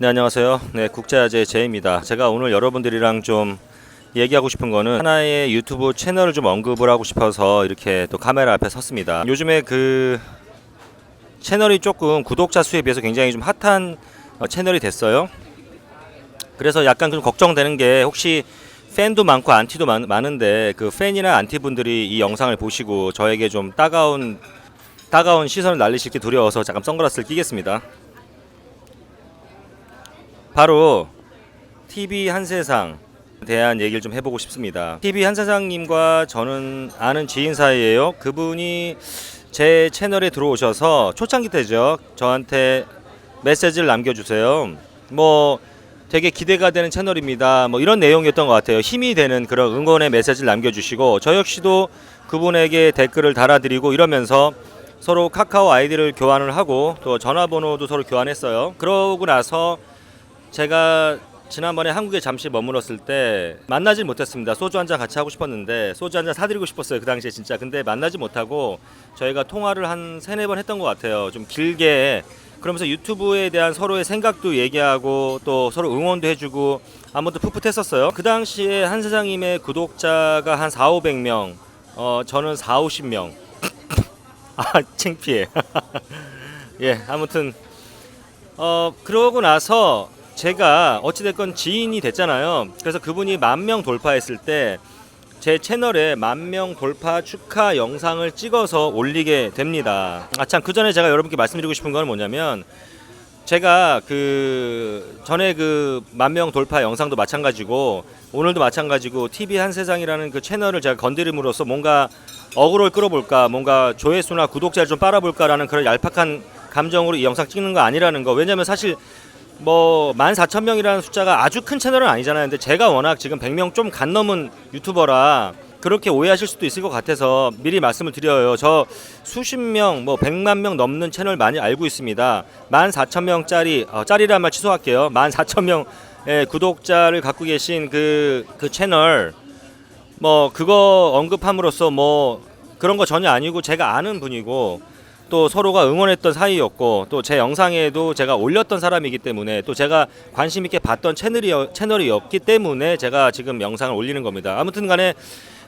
네 안녕하세요. 네 국제화제 제입니다. 제가 오늘 여러분들이랑 좀 얘기하고 싶은 거는 하나의 유튜브 채널을 좀 언급을 하고 싶어서 이렇게 또 카메라 앞에 섰습니다. 요즘에 그 채널이 조금 구독자 수에 비해서 굉장히 좀 핫한 어, 채널이 됐어요. 그래서 약간 좀 걱정되는 게 혹시 팬도 많고 안티도 많, 많은데 그 팬이나 안티 분들이 이 영상을 보시고 저에게 좀 따가운 따가운 시선을 날리실지 두려워서 잠깐 선글라스를 끼겠습니다. 바로 TV 한세상 대한 얘기를 좀 해보고 싶습니다. TV 한세상님과 저는 아는 지인 사이예요. 그분이 제 채널에 들어오셔서 초창기 때죠. 저한테 메시지를 남겨주세요. 뭐 되게 기대가 되는 채널입니다. 뭐 이런 내용이었던 것 같아요. 힘이 되는 그런 응원의 메시지를 남겨주시고 저 역시도 그분에게 댓글을 달아드리고 이러면서 서로 카카오 아이디를 교환을 하고 또 전화번호도 서로 교환했어요. 그러고 나서 제가 지난번에 한국에 잠시 머물렀을 때 만나질 못했습니다. 소주 한 잔 같이 하고 싶었는데 소주 한 잔 사드리고 싶었어요. 그 당시에 진짜. 근데 만나지 못하고 저희가 통화를 한 세네 번 했던 것 같아요. 좀 길게 그러면서 유튜브에 대한 서로의 생각도 얘기하고 또 서로 응원도 해주고 아무튼 풋풋했었어요. 그 당시에 한 세상님의 구독자가 한 4, 500명, 어 저는 4, 50명. 아 창피해. 예 아무튼 어 그러고 나서 제가 어찌됐건 지인이 됐잖아요. 그래서 그분이 만 명 돌파했을 때 제 채널에 만 명 돌파 축하 영상을 찍어서 올리게 됩니다. 아 참 그 전에 제가 여러분께 말씀드리고 싶은 건 뭐냐면 제가 그 전에 그 만 명 돌파 영상도 마찬가지고 오늘도 마찬가지고 TV 한 세상이라는 그 채널을 제가 건드림으로써 뭔가 어그로를 끌어볼까 뭔가 조회수나 구독자를 좀 빨아볼까라는 그런 얄팍한 감정으로 이 영상 찍는 거 아니라는 거 왜냐면 사실 뭐 14,000명이라는 숫자가 아주 큰 채널은 아니잖아요. 근데 제가 워낙 지금 100명 좀 간 넘은 유튜버라 그렇게 오해하실 수도 있을 것 같아서 미리 말씀을 드려요. 저 수십 명, 뭐 100만 명 넘는 채널 많이 알고 있습니다. 14,000명짜리, 어, 짜리란 말 취소할게요. 14,000명의 구독자를 갖고 계신 그, 그 채널 뭐 그거 언급함으로써 뭐 그런 거 전혀 아니고 제가 아는 분이고 또 서로가 응원했던 사이였고 또 제 영상에도 제가 올렸던 사람이기 때문에 또 제가 관심 있게 봤던 채널이 채널이었기 때문에 제가 지금 영상을 올리는 겁니다. 아무튼 간에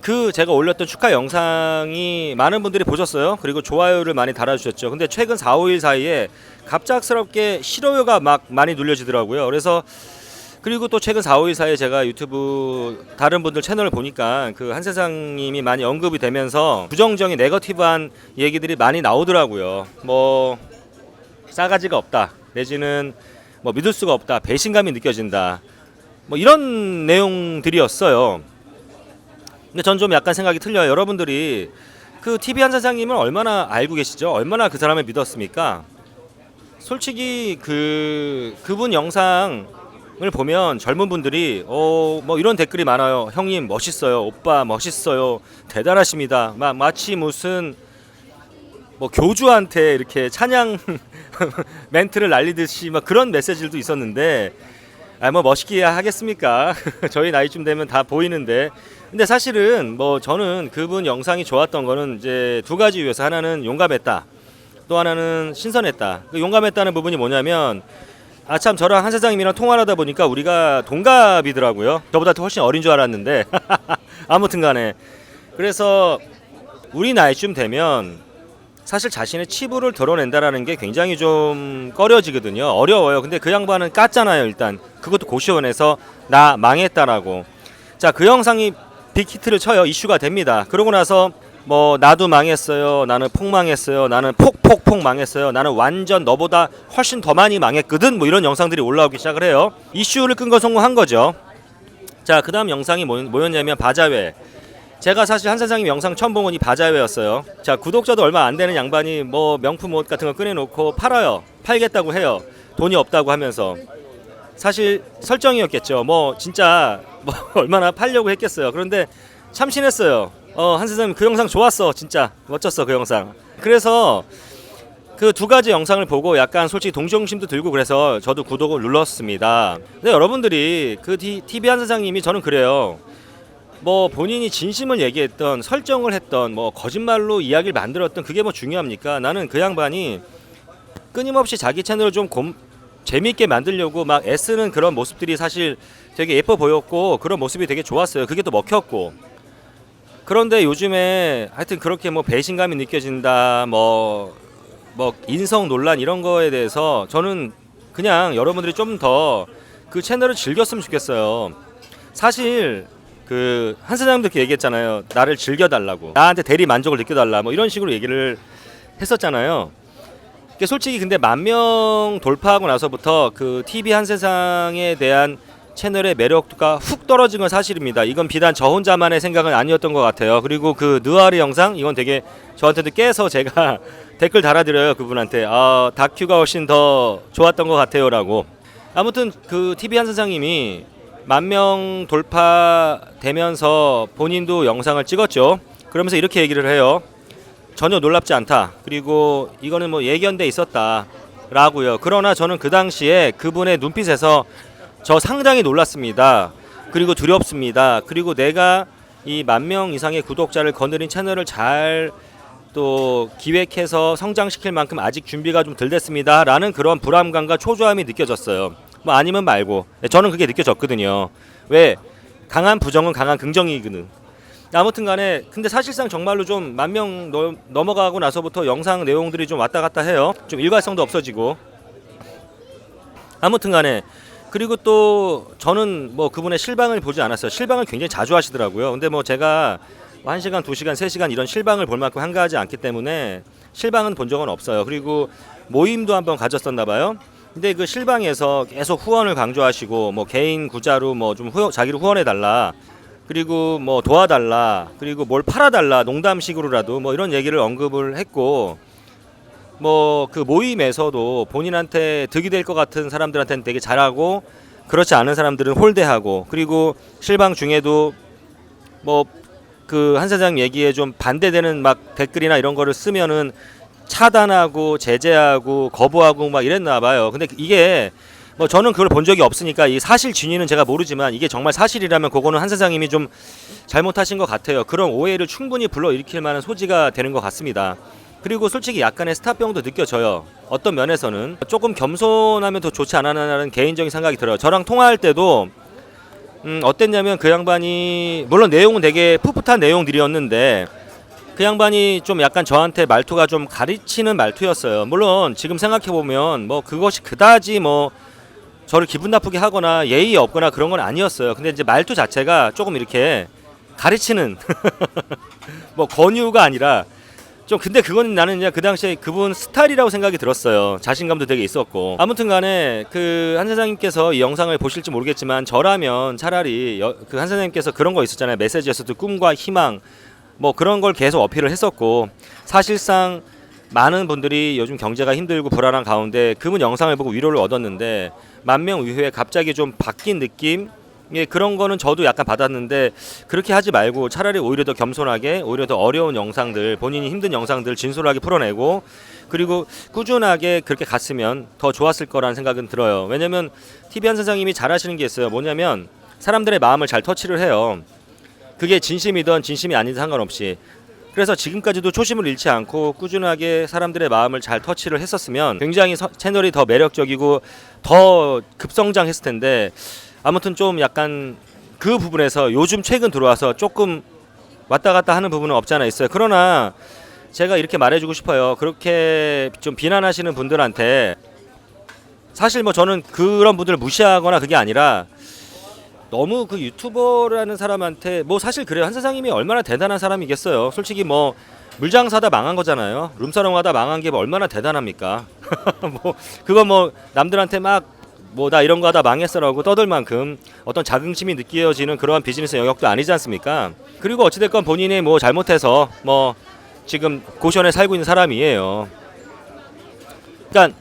그 제가 올렸던 축하 영상이 많은 분들이 보셨어요. 그리고 좋아요를 많이 달아주셨죠. 근데 최근 4, 5일 사이에 갑작스럽게 싫어요가 막 많이 눌려지더라고요. 그래서 그리고 또 최근 4, 5일 사이에 제가 유튜브 다른 분들 채널을 보니까 그 한세상님이 많이 언급이 되면서 부정적인 네거티브한 얘기들이 많이 나오더라고요. 뭐 싸가지가 없다 내지는 뭐 믿을 수가 없다 배신감이 느껴진다 뭐 이런 내용들이었어요. 근데 전 좀 약간 생각이 틀려요. 여러분들이 그 TV 한 사장님을 얼마나 알고 계시죠? 얼마나 그 사람을 믿었습니까? 솔직히 그 그분 영상 을 보면 젊은 분들이 어 뭐 이런 댓글이 많아요. 형님 멋있어요. 오빠 멋있어요. 대단하십니다. 막 마치 무슨 뭐 교주한테 이렇게 찬양 멘트를 날리듯이 막 그런 메시지들도 있었는데 아 뭐 멋있게 하겠습니까? 저희 나이쯤 되면 다 보이는데 근데 사실은 뭐 저는 그분 영상이 좋았던 거는 이제 두 가지 이유에서 하나는 용감했다. 또 하나는 신선했다. 그 용감했다는 부분이 뭐냐면 아 참 저랑 한 사장님이랑 통화를 하다 보니까 우리가 동갑이더라고요. 저보다 훨씬 어린 줄 알았는데 아무튼간에 그래서 우리 나이쯤 되면 사실 자신의 치부를 드러낸다라는 게 굉장히 좀 꺼려지거든요. 어려워요. 근데 그 양반은 깠잖아요. 일단 그것도 고시원에서 나 망했다라고. 자 그 영상이 빅히트를 쳐요. 이슈가 됩니다. 그러고 나서 뭐 나도 망했어요. 나는 폭망했어요. 나는 폭폭폭 망했어요. 나는 완전 너보다 훨씬 더 많이 망했거든. 뭐 이런 영상들이 올라오기 시작을 해요. 이슈를 끈거 성공한 거죠. 자, 그다음 영상이 뭐, 뭐였냐면 바자회. 제가 사실 한 사장님 영상 처음 본 건이 바자회였어요. 자, 구독자도 얼마 안 되는 양반이 뭐 명품 옷 같은 거 꺼내놓고 팔아요. 팔겠다고 해요. 돈이 없다고 하면서. 사실 설정이었겠죠. 뭐 진짜 뭐 얼마나 팔려고 했겠어요. 그런데 참신했어요. 어, 한 사장님 그 영상 좋았어. 진짜 멋졌어 그 영상. 그래서 그 두 가지 영상을 보고 약간 솔직히 동정심도 들고 그래서 저도 구독을 눌렀습니다. 근데 여러분들이 그 TV 한 사장님이 저는 그래요. 뭐 본인이 진심을 얘기했던 설정을 했던 뭐 거짓말로 이야기를 만들었던 그게 뭐 중요합니까? 나는 그 양반이 끊임없이 자기 채널을 좀 곰, 재미있게 만들려고 막 애쓰는 그런 모습들이 사실 되게 예뻐 보였고 그런 모습이 되게 좋았어요. 그게 또 먹혔고. 그런데 요즘에 하여튼 그렇게 뭐 배신감이 느껴진다, 뭐, 뭐 인성 논란 이런 거에 대해서 저는 그냥 여러분들이 좀 더 그 채널을 즐겼으면 좋겠어요. 사실 그 한 사장님도 이렇게 얘기했잖아요. 나를 즐겨달라고, 나한테 대리 만족을 느껴달라, 뭐 이런 식으로 얘기를 했었잖아요. 솔직히 근데 만 명 돌파하고 나서부터 그 TV 한 세상에 대한 채널의 매력도가 훅 떨어진 건 사실입니다. 이건 비단 저 혼자만의 생각은 아니었던 것 같아요. 그리고 그 느와르 영상 이건 되게 저한테도 깨서 제가 댓글 달아드려요 그분한테 아 다큐가 훨씬 더 좋았던 것 같아요라고. 아무튼 그 TV 한 세상님이 만 명 돌파되면서 본인도 영상을 찍었죠. 그러면서 이렇게 얘기를 해요. 전혀 놀랍지 않다. 그리고 이거는 뭐 예견돼 있었다 라고요. 그러나 저는 그 당시에 그분의 눈빛에서 저 상당히 놀랐습니다. 그리고 두렵습니다. 그리고 내가 이 만 명 이상의 구독자를 거느린 채널을 잘 또 기획해서 성장시킬 만큼 아직 준비가 좀 덜 됐습니다 라는 그런 불안감과 초조함이 느껴졌어요. 뭐 아니면 말고 네, 저는 그게 느껴졌거든요. 왜 강한 부정은 강한 긍정이거든. 아무튼 간에 근데 사실상 정말로 좀 만 명 넘어가고 나서부터 영상 내용들이 좀 왔다 갔다 해요. 좀 일관성도 없어지고. 아무튼 간에 그리고 또 저는 뭐 그분의 실방을 보지 않았어요. 실방을 굉장히 자주 하시더라고요. 근데 뭐 제가 뭐 1시간, 2시간, 3시간 이런 실방을 볼 만큼 한가하지 않기 때문에 실방은 본 적은 없어요. 그리고 모임도 한번 가졌었나 봐요. 근데 그 실방에서 계속 후원을 강조하시고 뭐 개인 구자로 뭐 좀 자기를 후원해 달라. 그리고 뭐 도와달라. 그리고 뭘 팔아 달라. 농담식으로라도 뭐 이런 얘기를 언급을 했고 뭐 그 모임에서도 본인한테 득이 될 것 같은 사람들한테는 되게 잘하고 그렇지 않은 사람들은 홀대하고 그리고 실방 중에도 뭐 그 한 사장 얘기에 좀 반대되는 막 댓글이나 이런 거를 쓰면은 차단하고 제재하고 거부하고 막 이랬나 봐요. 근데 이게 뭐 저는 그걸 본 적이 없으니까 이 사실 진위는 제가 모르지만 이게 정말 사실이라면 그거는 한 사장님이 좀 잘못하신 것 같아요. 그런 오해를 충분히 불러일으킬 만한 소지가 되는 것 같습니다. 그리고 솔직히 약간의 스타병도 느껴져요. 어떤 면에서는 조금 겸손하면 더 좋지 않았나라는 개인적인 생각이 들어요. 저랑 통화할 때도 음, 어땠냐면 그 양반이 물론 내용은 되게 풋풋한 내용들이었는데 그 양반이 좀 약간 저한테 말투가 좀 가르치는 말투였어요. 물론 지금 생각해 보면 뭐 그것이 그다지 뭐 저를 기분 나쁘게 하거나 예의 없거나 그런 건 아니었어요. 근데 이제 말투 자체가 조금 이렇게 가르치는 뭐 권유가 아니라 좀 근데 그건 나는 그냥 그 당시에 그분 스타일이라고 생각이 들었어요. 자신감도 되게 있었고. 아무튼 간에 그 한 사장님께서 이 영상을 보실지 모르겠지만 저라면 차라리 그 한 사장님께서 그런 거 있었잖아요. 메시지에서도 꿈과 희망 뭐 그런 걸 계속 어필을 했었고 사실상 많은 분들이 요즘 경제가 힘들고 불안한 가운데 그분 영상을 보고 위로를 얻었는데 만명 이후에 갑자기 좀 바뀐 느낌 예, 그런 거는 저도 약간 받았는데 그렇게 하지 말고 차라리 오히려 더 겸손하게 오히려 더 어려운 영상들 본인이 힘든 영상들 진솔하게 풀어내고 그리고 꾸준하게 그렇게 갔으면 더 좋았을 거라는 생각은 들어요. 왜냐면 TV 한 사장님이 잘하시는 게 있어요. 뭐냐면 사람들의 마음을 잘 터치를 해요. 그게 진심이든 진심이 아니든 상관없이 그래서 지금까지도 초심을 잃지 않고 꾸준하게 사람들의 마음을 잘 터치를 했었으면 굉장히 서, 채널이 더 매력적이고 더 급성장했을 텐데 아무튼 좀 약간 그 부분에서 요즘 최근 들어와서 조금 왔다 갔다 하는 부분은 없지 않아 있어요. 그러나 제가 이렇게 말해주고 싶어요. 그렇게 좀 비난하시는 분들한테 사실 뭐 저는 그런 분들을 무시하거나 그게 아니라 너무 그 유튜버라는 사람한테 뭐 사실 그래요. 한 사장님이 얼마나 대단한 사람이겠어요. 솔직히 뭐 물장사다 망한 거잖아요. 룸사롱하다 망한 게 뭐 얼마나 대단합니까? 뭐 그거 뭐 남들한테 막 뭐 나 이런 거 하다 망했어라고 떠들 만큼 어떤 자긍심이 느껴지는 그러한 비즈니스 영역도 아니지 않습니까? 그리고 어찌됐건 본인이 뭐 잘못해서 뭐 지금 고시원에 살고 있는 사람이에요. 그러니까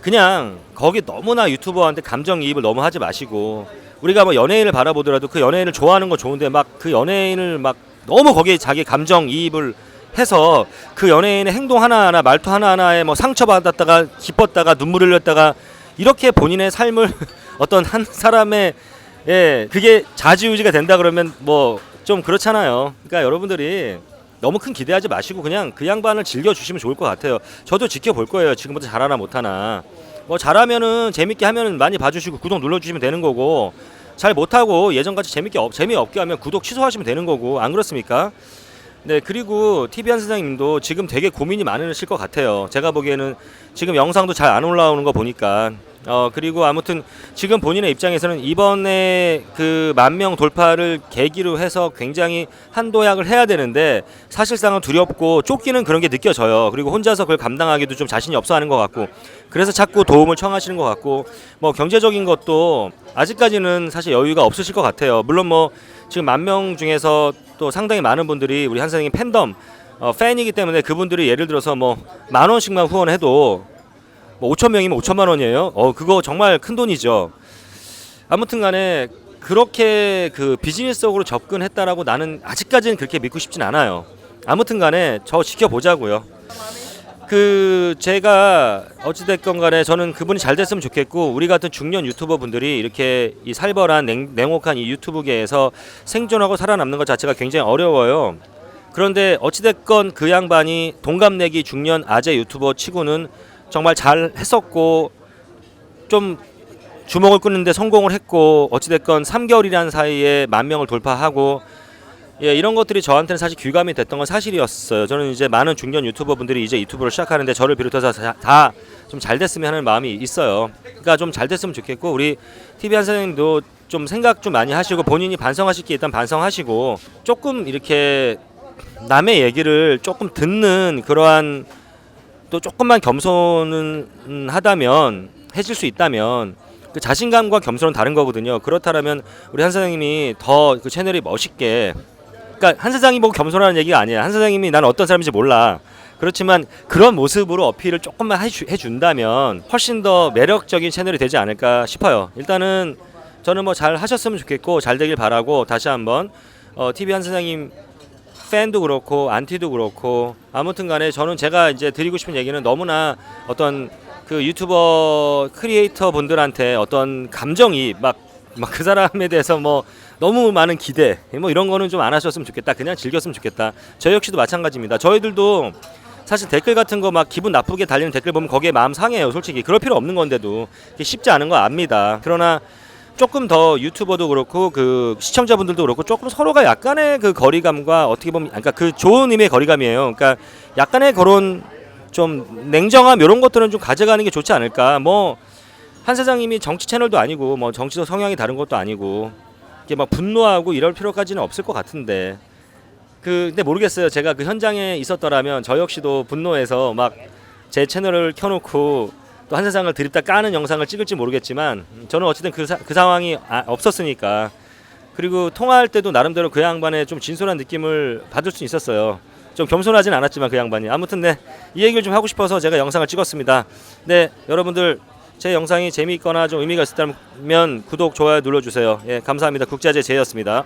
그냥 거기 너무나 유튜버한테 감정이입을 너무 하지 마시고 우리가 뭐 연예인을 바라보더라도 그 연예인을 좋아하는 건 좋은데 막 그 연예인을 막 너무 거기에 자기 감정 이입을 해서 그 연예인의 행동 하나하나 말투 하나하나에 뭐 상처받았다가 기뻤다가 눈물 흘렸다가 이렇게 본인의 삶을 어떤 한 사람의 예 그게 자지우지가 된다 그러면 뭐 좀 그렇잖아요. 그러니까 여러분들이 너무 큰 기대하지 마시고 그냥 그 양반을 즐겨 주시면 좋을 것 같아요. 저도 지켜볼 거예요. 지금부터 잘하나 못하나. 뭐 잘하면은 재밌게 하면은 많이 봐주시고 구독 눌러주시면 되는 거고 잘 못하고 예전같이 재밌게 없, 재미없게 하면 구독 취소하시면 되는 거고 안 그렇습니까? 네 그리고 TV 한 사장님도 지금 되게 고민이 많으실 것 같아요. 제가 보기에는 지금 영상도 잘 안 올라오는 거 보니까 어 그리고 아무튼 지금 본인의 입장에서는 이번에 그 만 명 돌파를 계기로 해서 굉장히 한도약을 해야 되는데 사실상은 두렵고 쫓기는 그런 게 느껴져요. 그리고 혼자서 그걸 감당하기도 좀 자신이 없어 하는 것 같고 그래서 자꾸 도움을 청하시는 것 같고 뭐 경제적인 것도 아직까지는 사실 여유가 없으실 것 같아요. 물론 뭐 지금 만 명 중에서 또 상당히 많은 분들이 우리 한 선생님 팬덤 어, 팬이기 때문에 그분들이 예를 들어서 뭐 만 원씩만 후원해도 뭐 5천 명이면 5천만 원이에요. 어 그거 정말 큰 돈이죠. 아무튼간에 그렇게 그 비즈니스적으로 접근했다라고 나는 아직까지는 그렇게 믿고 싶진 않아요. 아무튼간에 저 지켜보자고요. 그 제가 어찌됐건 간에 저는 그분이 잘 됐으면 좋겠고 우리 같은 중년 유튜버 분들이 이렇게 이 살벌한 냉, 냉혹한 이 유튜브계에서 생존하고 살아남는 것 자체가 굉장히 어려워요. 그런데 어찌됐건 그 양반이 동갑내기 중년 아재 유튜버 치고는 정말 잘 했었고 좀 주목을 끄는데 성공을 했고 어찌됐건 3개월이라는 사이에 만 명을 돌파하고 예, 이런 것들이 저한테는 사실 귀감이 됐던 건 사실이었어요. 저는 이제 많은 중년 유튜버 분들이 이제 유튜브를 시작하는데 저를 비롯해서 다 좀 잘 됐으면 하는 마음이 있어요. 그러니까 좀 잘 됐으면 좋겠고 우리 TV 한 선생님도 좀 생각 좀 많이 하시고 본인이 반성하실 게 일단 반성하시고 조금 이렇게 남의 얘기를 조금 듣는 그러한 또 조금만 겸손은 음, 하다면 해질 수 있다면 그 자신감과 겸손은 다른 거거든요. 그렇다면 우리 한 사장님이 더 그 채널이 멋있게 그러니까 한 사장이 보고 겸손하는 얘기가 아니야. 한 사장님이 난 어떤 사람인지 몰라. 그렇지만 그런 모습으로 어필을 조금만 해주, 해준다면 훨씬 더 매력적인 채널이 되지 않을까 싶어요. 일단은 저는 뭐 잘 하셨으면 좋겠고 잘 되길 바라고 다시 한번 어, TV 한 사장님 팬도 그렇고 안티도 그렇고 아무튼간에 저는 제가 이제 드리고 싶은 얘기는 너무나 어떤 그 유튜버 크리에이터 분들한테 어떤 감정이 막 막 그 사람에 대해서 뭐 너무 많은 기대 뭐 이런 거는 좀 안 하셨으면 좋겠다. 그냥 즐겼으면 좋겠다. 저 역시도 마찬가지입니다. 저희들도 사실 댓글 같은 거 막 기분 나쁘게 달리는 댓글 보면 거기에 마음 상해요 솔직히. 그럴 필요 없는 건데도. 쉽지 않은 거 압니다. 그러나 조금 더 유튜버도 그렇고 그 시청자분들도 그렇고 조금 서로가 약간의 그 거리감과 어떻게 보면 그러니까 그 좋은 의미의 거리감이에요. 그러니까 약간의 그런 좀 냉정함 이런 것들은 좀 가져가는 게 좋지 않을까. 뭐 한 사장님이 정치 채널도 아니고 뭐 정치적 성향이 다른 것도 아니고 이게 막 분노하고 이럴 필요까지는 없을 것 같은데 그 근데 모르겠어요. 제가 그 현장에 있었더라면 저 역시도 분노해서 막 제 채널을 켜놓고 또 한 세상을 드립다 까는 영상을 찍을지 모르겠지만 저는 어쨌든 그, 사- 그 상황이 아- 없었으니까 그리고 통화할 때도 나름대로 그 양반의 좀 진솔한 느낌을 받을 수 있었어요. 좀 겸손하진 않았지만 그 양반이 아무튼 네이 얘기를 좀 하고 싶어서 제가 영상을 찍었습니다. 네 여러분들 제 영상이 재미있거나 좀 의미가 있었다면 구독 좋아요 눌러주세요. 예 감사합니다. 국자재 제였습니다.